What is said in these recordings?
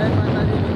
જય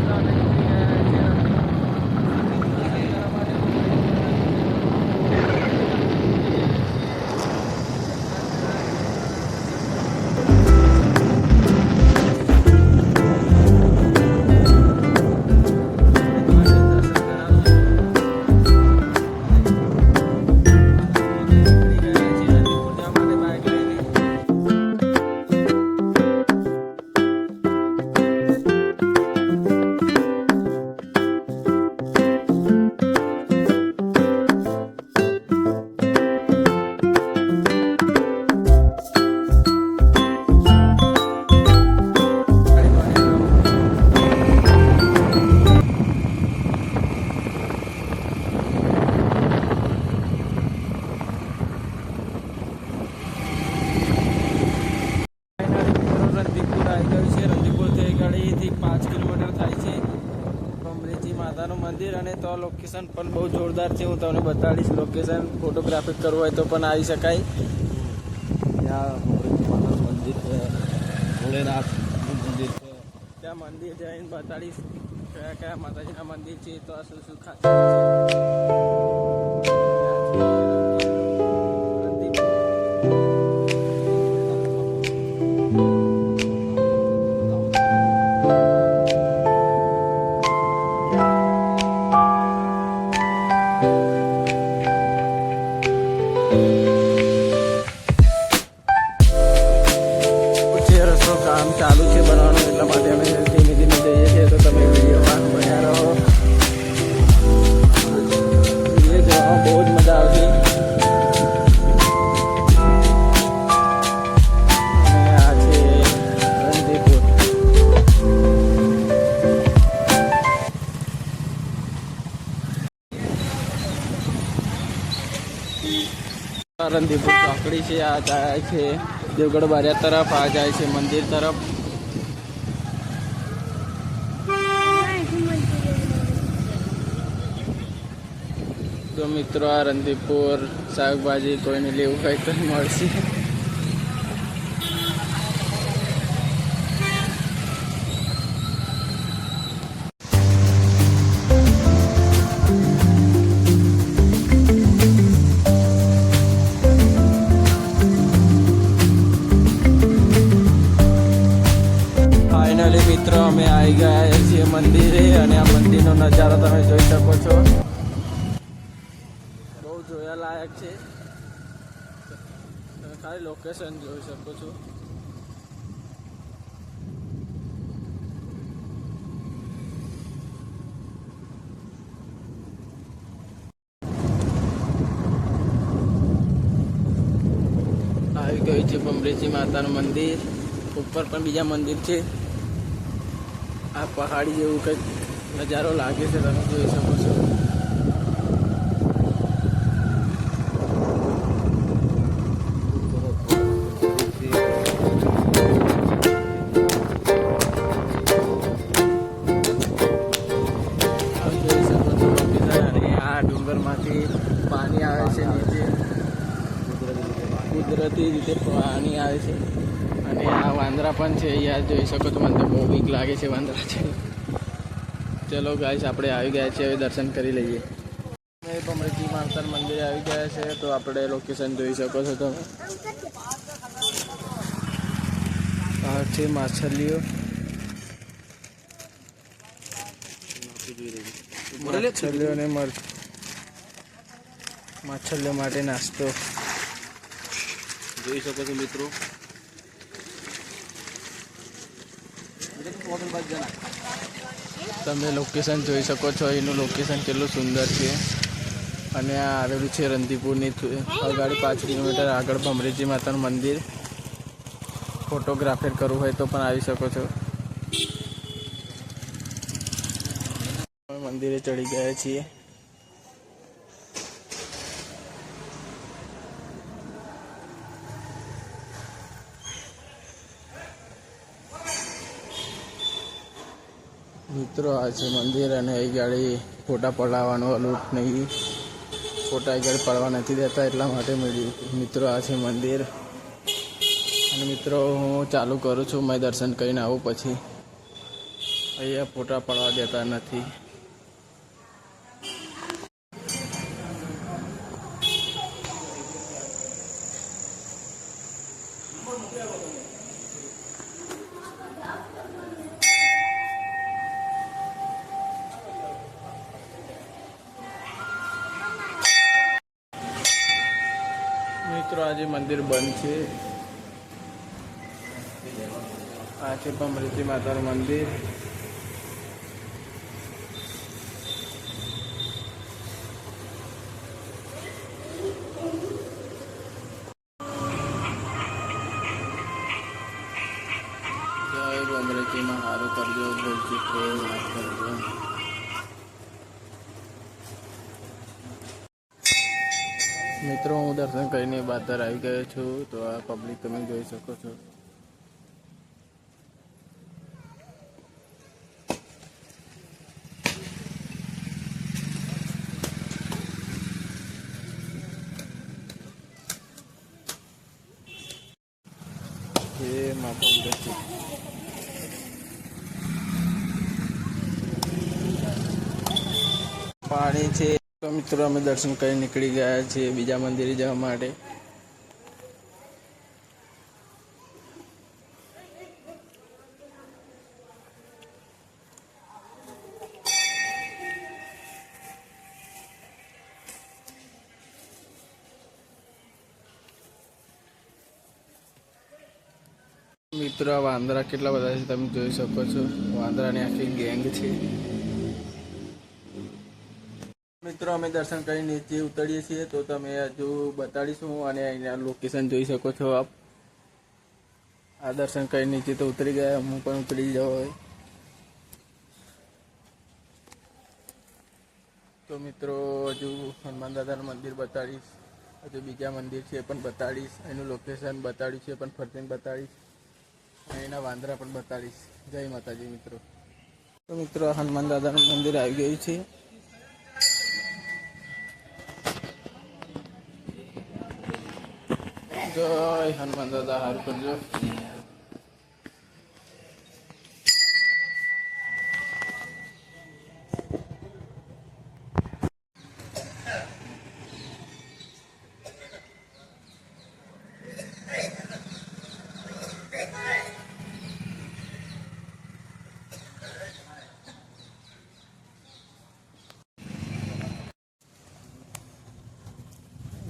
અને તો લોકેશન પણ બહુ જોરદાર છે. હું તમને બતાડીશ લોકેશન ફોટોગ્રાફી કરવું હોય તો પણ આવી શકાય. ત્યાં મંદિર છે. ભોલેનાથનું મંદિર છે. ત્યાં મંદિર જઈને બતાડીશ કયા કયા માતાજીના મંદિર છે. તો આ શું શું ખાસ છે રંધીપુર ચોકડી છે, આ જાય છે. દેવગઢ બારિયા તરફ, આ જાય છે મંદિર તરફ. તો મિત્રો, આ રંધીપુર શાકભાજી કોઈને લેવું હોય તો મળશે. મિત્રો, અમે આવી ગયા છીએ મંદિરે અને આ મંદિરનો નજારો તમે જોઈ શકો છો. બહુ જોયા લાયક છે. તમે ખાલી લોકેશન જોઈ શકો છો. આવી ગયું છે બમરેજી માતાનું મંદિર. ઉપર પણ બીજા મંદિર છે. આ પહાડી જેવું કંઈક નજારો લાગે છે, તમે જોઈ શકો છો. ડુંગરમાંથી પાણી આવે છે નીચે, કુદરતી રીતે પાણી આવે છે. અને આ વાંદરા પણ છે યાર જોઈ શકો તો મને તો બહુ બીક લાગે છે વાંદરા છે. ચલો ગાઈસ આપણે આવી ગયા છીએ, હવે દર્શન કરી લઈએ. અમે ભમરજી માતાના મંદિરે આવી ગયા છે, તો આપણે લોકેશન જોઈ શકો છો તમે. આ છે માછલીઓ. માછલીઓને મળ માછલીઓ માટે નાસ્તો. જોઈ શકો છો મિત્રો. તમે લોકેશન જોઈ શકો છો, એનું લોકેશન કેટલું સુંદર છે. અને આ આવેલું છે રંધીપુરની અગાડી પાંચ કિલોમીટર આગળ ભમરેજી માતાનું મંદિર. ફોટોગ્રાફર કરવું હોય તો પણ આવી શકો છો. મંદિરે ચડી ગયા છીએ. મિત્રો, આ છે મંદિર અને એ ગાડી ફોટા પડાવવાનો અલૂટ નહીં ફોટા એ ગાડી પડવા નથી દેતા એટલા માટે મિત્રો, આ છે મંદિર. અને મિત્રો, હું ચાલુ કરું છું મેં દર્શન કરીને આવું પછી. અહીંયા ફોટા પડવા દેતા નથી. મિત્રો, આજે મંદિર બંધ છે. આ છે ભમરીજી માતાનું મંદિર. જય ભમરીજીમાં સારું કરજો ભૂલચૂક કરજો. મિત્રો, હું દર્શન કરીને બહાર આવી ગયો છું, તો આ પબ્લિક તમે જોઈ શકો છો એ માતા ઉદયથી. પાણી છે તો મિત્રો, અમે દર્શન કરી નીકળી ગયા છીએ બીજા મંદિરે જવા માટે. મિત્રો વાંદરા કેટલા બધા છે તમે જોઈ શકો છો. વાંદરાની આખી ગેંગ છે. મિત્રો, અમે દર્શન કરી નીચે ઉતરીએ છીએ તો તમે હજુ બતાડીશું અને અહીંયા લોકેશન જોઈ શકો છો આપ. આ દર્શન કરી નીચે તો ઉતરી ગયા, હું પણ ઉતરી જાઉં હોય તો મિત્રો, હજુ હનુમાન દાદાનું મંદિર બતાડીશ, હજુ બીજા મંદિર છે એ પણ બતાડીશ, એનું લોકેશન બતાડ્યું છે પણ ફરતીને બતાડીશ એના વાંદરા પણ બતાડીશ. જય માતાજી મિત્રો. તો મિત્રો, હનુમાન દાદાનું મંદિર આવી ગયું છે. જય હનુમાન દાદા હારું કરજો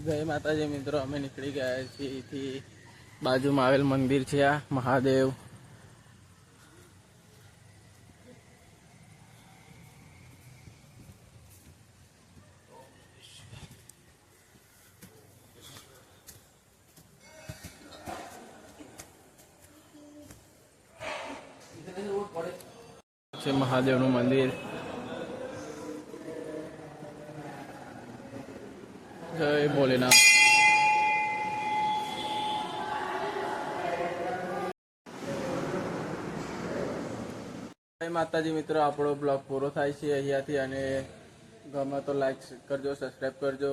જય માતાજી મિત્રો, અમે નીકળી ગયા છીએ અહીંથી બાજુમાં આવેલ મંદિર છે આ મહાદેવ. છે મહાદેવનું મંદિર. જય ભોલેનાથ. જય માતાજી મિત્રો, આપણો બ્લોગ પૂરો થાય છે અહીંયાથી અને ગમે તો લાઈક કરજો સબસ્ક્રાઈબ કરજો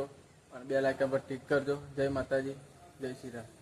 અને બે લાઇકન પર ટિક કરજો. જય માતાજી, જય શ્રી રામ.